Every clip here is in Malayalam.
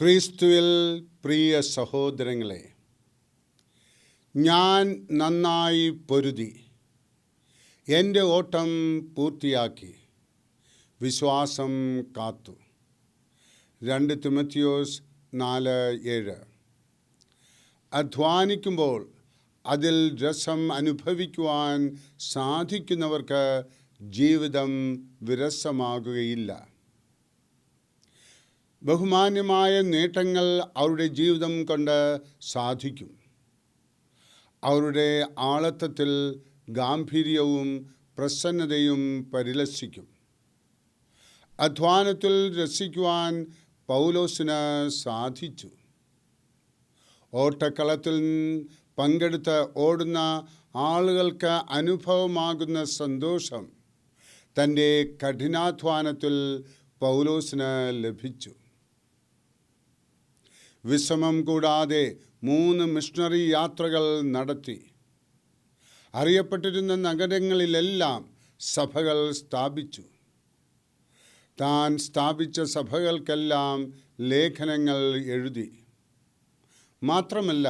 ക്രിസ്തുവിൽ പ്രിയ സഹോദരങ്ങളെ ഞാൻ നന്നായി പൊരുതി. എന്റെ ഓട്ടം പൂർത്തിയാക്കി. വിശ്വാസം കാത്തു. രണ്ട് തിമത്തിയോസ് നാല് ഏഴ്. അധ്വാനിക്കുമ്പോൾ അതിൽ രസം അനുഭവിക്കുവാൻ സാധിക്കുന്നവർക്ക് ജീവിതം വിരസമാകുകയില്ല. ബഹുമാന്യമായ നേട്ടങ്ങൾ അവരുടെ ജീവിതം കൊണ്ട് സാധിക്കും. അവരുടെ ആളത്വത്തിൽ ഗാംഭീര്യവും പ്രസന്നതയും പരിലസിക്കും. അധ്വാനത്തിൽ രസിക്കുവാൻ പൗലോസിന് സാധിച്ചു. ഓട്ടക്കളത്തിൽ പങ്കെടുത്ത് ഓടുന്ന ആളുകൾക്ക് അനുഭവമാകുന്ന സന്തോഷം തന്റെ കഠിനാധ്വാനത്തിൽ പൗലോസിന് ലഭിച്ചു. വിശ്രമം കൂടാതെ മൂന്ന് മിഷണറി യാത്രകൾ നടത്തി. അറിയപ്പെട്ടിരുന്ന നഗരങ്ങളിലെല്ലാം സഭകൾ സ്ഥാപിച്ചു. താൻ സ്ഥാപിച്ച സഭകൾക്കെല്ലാം ലേഖനങ്ങൾ എഴുതി. മാത്രമല്ല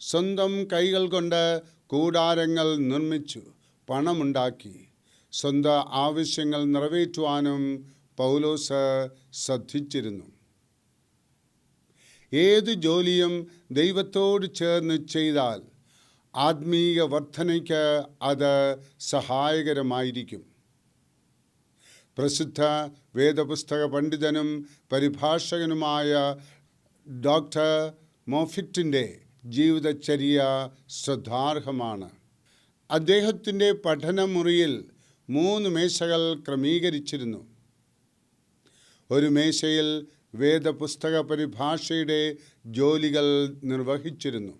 സ്വന്തം കൈകൾ കൊണ്ട് കൂടാരങ്ങൾ നിർമ്മിച്ചു പണമുണ്ടാക്കി സ്വന്തം ആവശ്യങ്ങൾ നിറവേറ്റുവാനും പൗലോസ് ശ്രദ്ധിച്ചിരുന്നു. ഏത് ജോലിയും ദൈവത്തോട് ചേർന്ന് ചെയ്താൽ ആത്മീയ വർധനയ്ക്ക് അത് സഹായകരമായിരിക്കും. പ്രസിദ്ധ വേദപുസ്തക പണ്ഡിതനും പരിഭാഷകനുമായ ഡോക്ടർ മോഫിറ്റിന്റെ ജീവിതചര്യ ശ്രദ്ധാർഹമാണ്. അദ്ദേഹത്തിന്റെ പഠനമുറിയിൽ മൂന്ന് മേശകൾ ക്രമീകരിച്ചിരുന്നു. ഒരു മേശയിൽ വേദപുസ്തക പരിഭാഷയുടെ ജോലികൾ നിർവഹിച്ചിരുന്നു.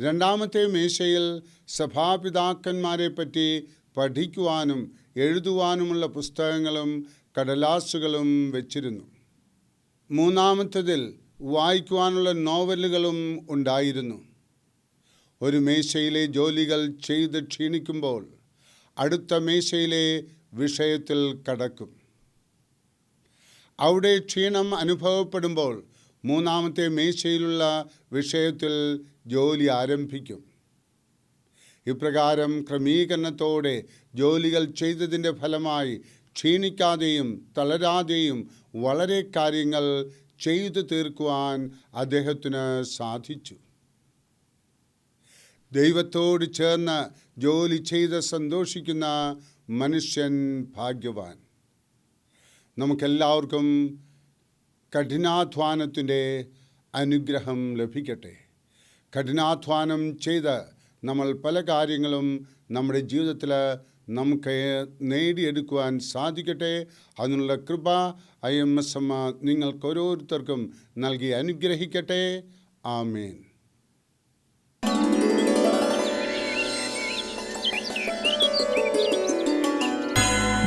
രണ്ടാമത്തെ മേശയിൽ സഭാപിതാക്കന്മാരെ പറ്റി പഠിക്കുവാനും എഴുതുവാനുമുള്ള പുസ്തകങ്ങളും കടലാസുകളും വെച്ചിരുന്നു. മൂന്നാമത്തതിൽ വായിക്കുവാനുള്ള നോവലുകളും ഉണ്ടായിരുന്നു. ഒരു മേശയിലെ ജോലികൾ ചെയ്ത് ക്ഷീണിക്കുമ്പോൾ അടുത്ത മേശയിലെ വിഷയത്തിൽ കടക്കും. അവിടെ ക്ഷീണം അനുഭവപ്പെടുമ്പോൾ മൂന്നാമത്തെ മേശയിലുള്ള വിഷയത്തിൽ ജോലി ആരംഭിക്കും. ഇപ്രകാരം ക്രമീകരണത്തോടെ ജോലികൾ ചെയ്തതിന്റെ ഫലമായി ക്ഷീണിക്കാതെയും തളരാതെയും വളരെ കാര്യങ്ങൾ ചെയ്തു തീർക്കുവാൻ അദ്ദേഹത്തിന് സാധിച്ചു. ദൈവത്തോട് ചേർന്ന് ജോലി ചെയ്ത് സന്തോഷിക്കുന്ന മനുഷ്യൻ ഭാഗ്യവാൻ. നമുക്കെല്ലാവർക്കും കഠിനാധ്വാനത്തിന്റെ അനുഗ്രഹം ലഭിക്കട്ടെ. കഠിനാധ്വാനം ചെയ്ത് നമ്മൾ പല കാര്യങ്ങളും നമ്മുടെ ജീവിതത്തിൽ നമുക്ക് നേടിയെടുക്കുവാൻ സാധിക്കട്ടെ. അതിനുള്ള കൃപ ഐ എം എസ് എമ്മ നിങ്ങൾക്ക് ഓരോരുത്തർക്കും നൽകി അനുഗ്രഹിക്കട്ടെ. ആമേൻ.